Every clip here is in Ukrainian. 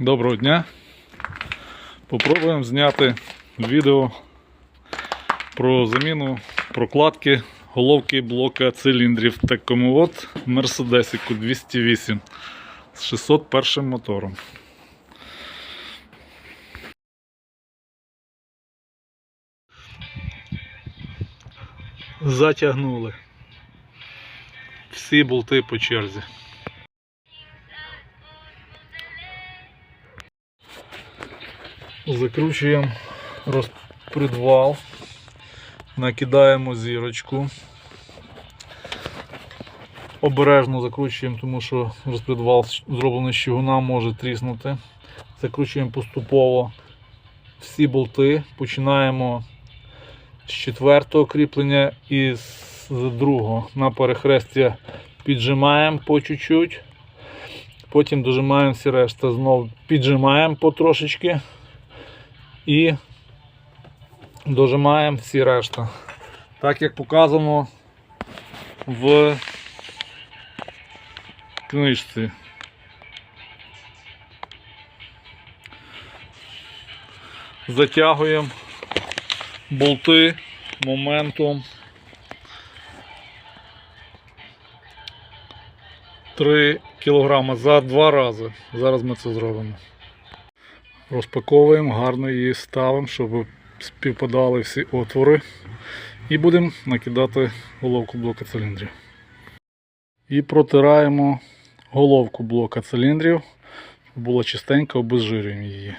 Доброго дня. Попробуємо зняти відео про заміну прокладки головки блока циліндрів Текомовод Мерседесіку 208 з 601 мотором. Затягнули. Всі болти по черзі. Закручуємо розпредвал, накидаємо зірочку. Обережно закручуємо, тому що розпредвал зроблений з чугуна може тріснути. Закручуємо поступово всі болти. Починаємо з четвертого кріплення і з другого. На перехрестя піджимаємо по чуть-чуть. Потім дожимаємо всі решта. Знову піджимаємо потрошечки і дожимаємо всі решта. Так як показано в книжці. Затягуємо болти моментом 3 кг за два рази. Зараз ми це зробимо. Розпаковуємо, гарно її ставимо, щоб співпадали всі отвори. І будемо накидати головку блока циліндрів. І протираємо головку блока циліндрів, щоб була чистенька, обезжирюємо її.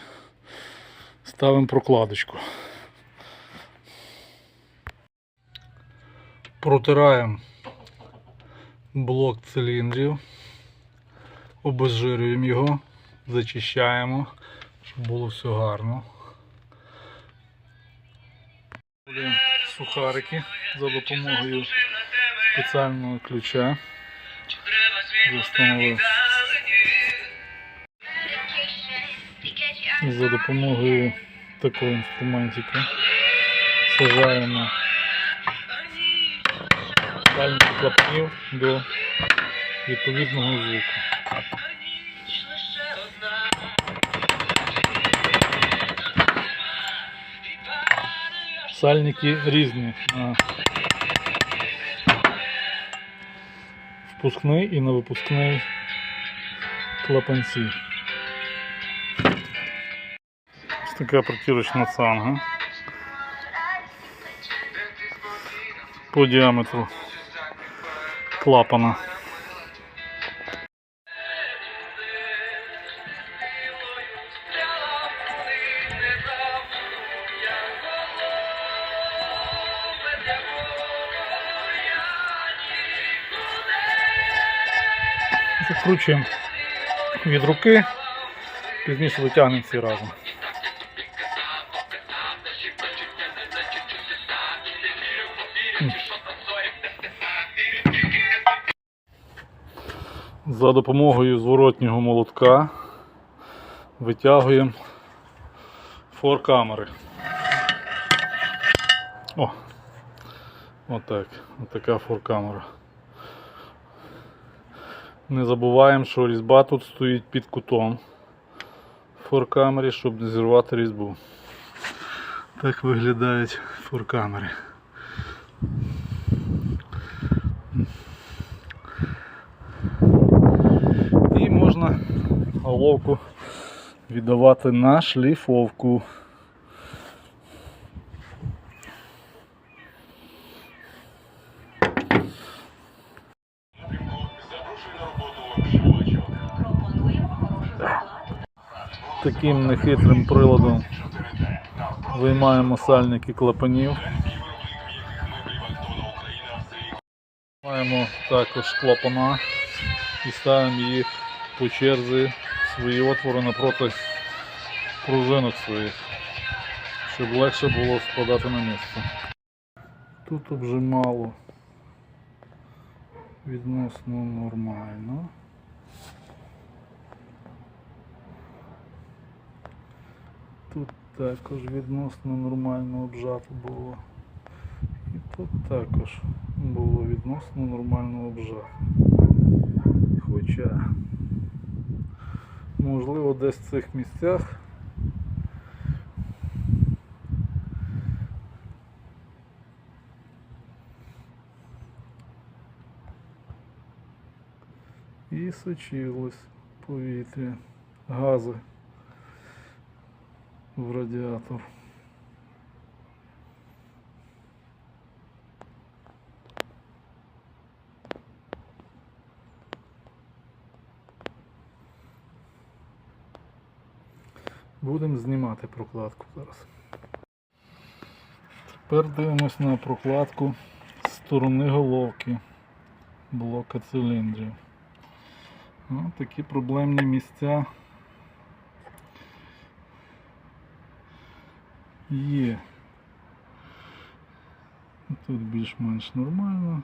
Ставимо прокладочку. Протираємо блок циліндрів, обезжирюємо його, зачищаємо, щоб було все гарно. Сухарики за допомогою спеціального ключа. Встановив за допомогою такого інструментика. Сажаємо дальніх клапанів до відповідного звуку. Сальники різні на впускний і на випускний клапанці. Ось така протірочна цанга по діаметру клапана. Закручуємо від руки, пізніше витягнемо всі разом. За допомогою зворотнього молотка витягуємо фор-камери. О! Отак. Отака фор-камера. Не забуваємо, що різьба тут стоїть під кутом в форкамері, щоб не зірвати різьбу. Так виглядають форкамери. І можна головку віддавати на шліфовку. Таким нехитрим приладом виймаємо сальники клапанів. Маємо також клапана і ставимо їх по черзі в свої отвори напроти пружинок своїх, щоб легше було складати на місце. Тут обжимало відносно нормально. Тут також відносно нормально обжато було. І тут також було відносно нормально обжато. Хоча Можливо, десь в цих місцях. І сочилось повітря, гази в радіатор. Будемо знімати прокладку зараз. Тепер дивимось на прокладку з сторони головки блока циліндрів. Ну, такі проблемні місця є. Тут більш-менш нормально.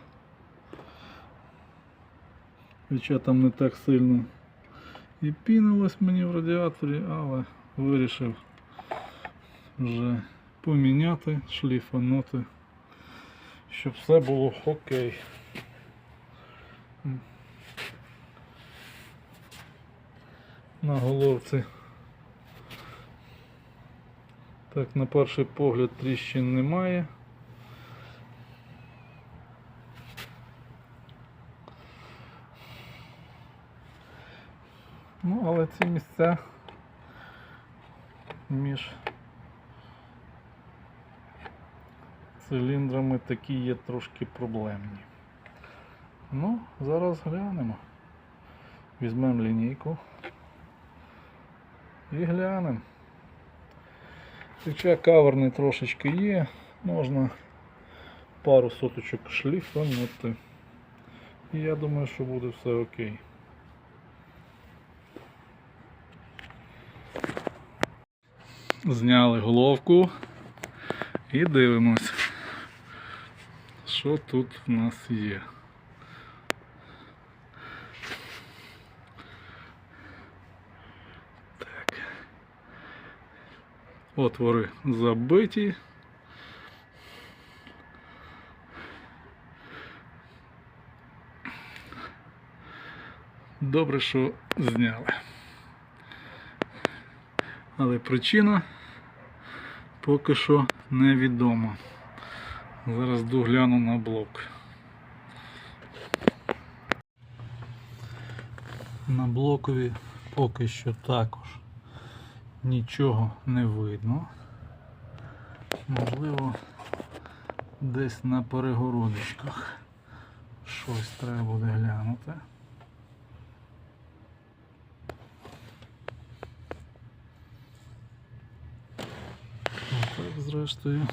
Хоча там не так сильно і пінилось мені в радіаторі, але вирішив вже поміняти, шліфанути, щоб все було окей. На головці. Так, на перший погляд тріщин немає. Ну, але ці місця між циліндрами такі є трошки проблемні. Ну, зараз глянемо. Візьмемо лінійку і глянемо. Хоча каверний трошечки є, можна пару соточок шліфанути. І я думаю, що буде все окей. Зняли головку і дивимось, що тут в нас є. Отвори забиті. Добре, що зняли. Але причина поки що невідома. Зараз догляну на блок. На блокові поки що також нічого не видно. Можливо, десь на перегородочках щось треба буде глянути. А так, зрештою,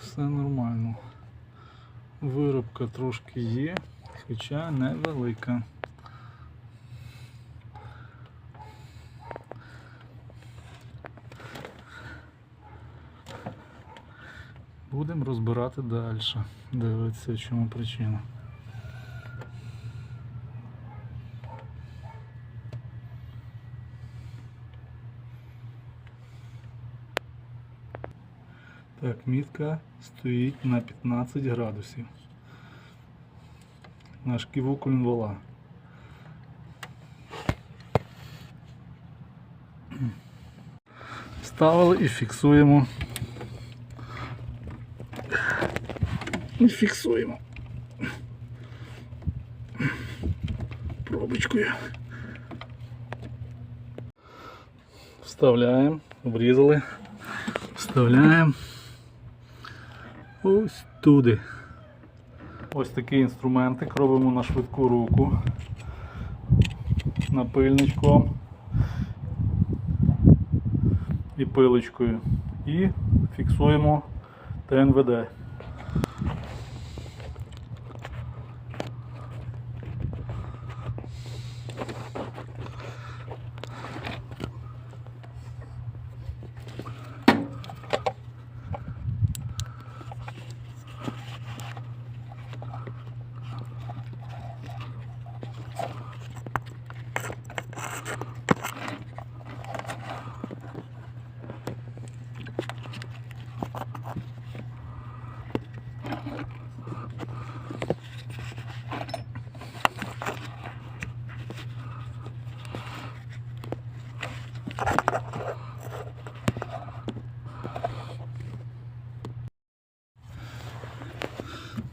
все нормально. Виробка трошки є, хоча невелика. Будемо розбирати далі. Дивитися, чому причина. Так, мітка стоїть на 15 градусів. Наш кивок вала. Ставили і фіксуємо. І фіксуємо. Пробочкою. Вставляємо, обрізали, вставляємо ось туди. Ось такий інструментик робимо на швидку руку напильничком і пилочкою. І фіксуємо ТНВД.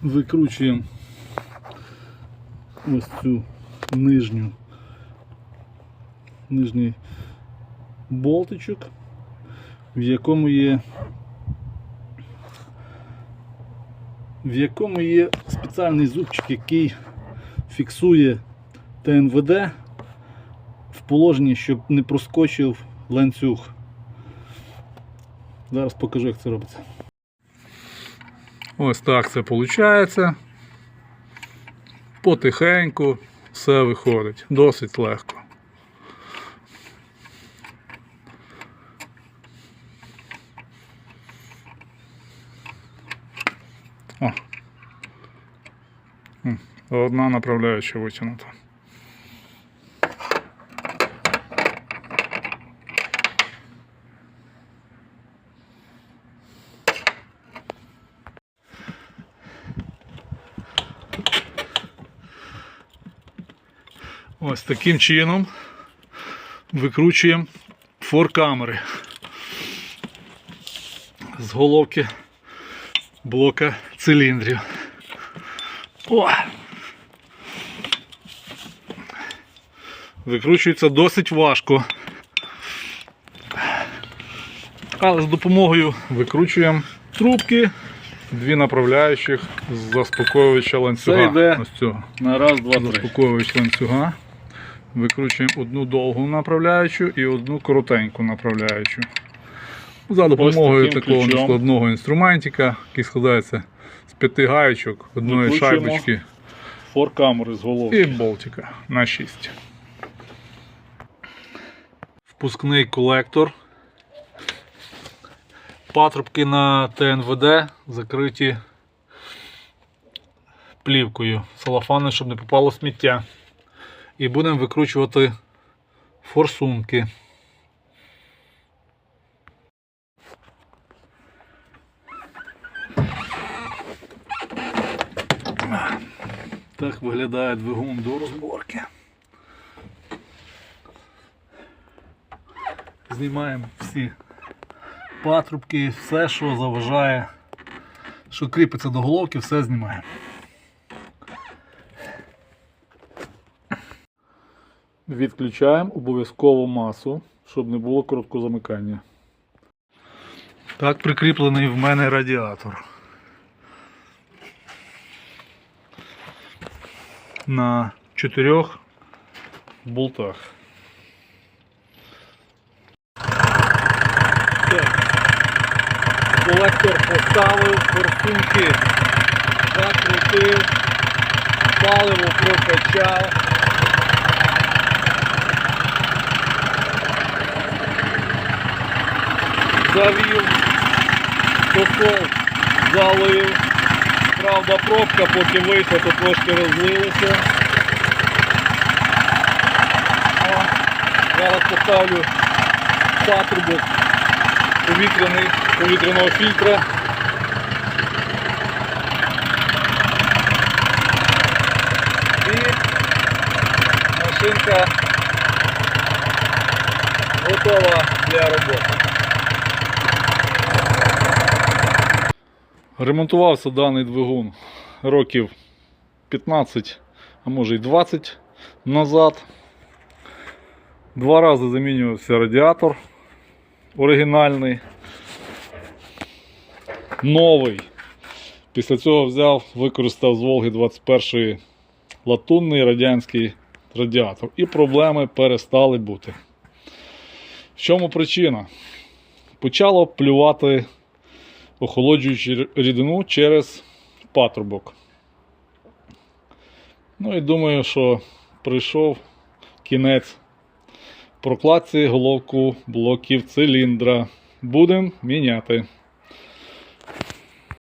Викручуємо ось цю нижню нижній болтичок, в якому є в якому є спеціальний зубчик, який фіксує ТНВД в положенні, щоб не проскочив ланцюг. Зараз покажу, як це робиться. Ось так це виходить. Потихеньку все виходить. Досить легко. О. Одна направляюча витягнута. Ось таким чином викручуємо форкамери з головки блока циліндрів. О! Викручується досить важко. Але з допомогою викручуємо трубки, дві направляючих з заспокоювача ланцюга. Це йде Ось цього. На раз, два, три. Заспокоювач ланцюга. Викручуємо одну довгу направляючу і одну коротеньку направляючу. За допомогою такого ключом. нескладного інструментика, який складається з п'яти гаєчок, одної шайбочки Форкамери з головки. і болтика на 6. Впускний колектор. Патрубки на ТНВД закриті плівкою салафани, щоб не попало сміття. І будемо викручувати форсунки. Так виглядає двигун до розборки. Знімаємо всі патрубки, все, що заважає, що кріпиться до головки, все знімаємо. Відключаємо обов'язково масу, щоб не було короткозамикання. Так прикріплений в мене радіатор. на чотирьох болтах. Колектор поставив, форсунки закрутив, паливо прокачав. Завів, посол залив. Правда, пробка, поки вийшла, то трошки розлилася. Зараз поставлю патрубок повітряного фільтра. І машинка готова для роботи. Ремонтувався даний двигун років 15, а може й 20 назад. Два рази замінювався радіатор оригінальний, новий. Після цього взяв, використав з Волги 21 латунний радянський радіатор. І проблеми перестали бути. В чому причина? Почало плювати охолоджуючи рідину через патрубок. Ну і думаю, що прийшов кінець прокладці головку блоків циліндра. Будемо міняти.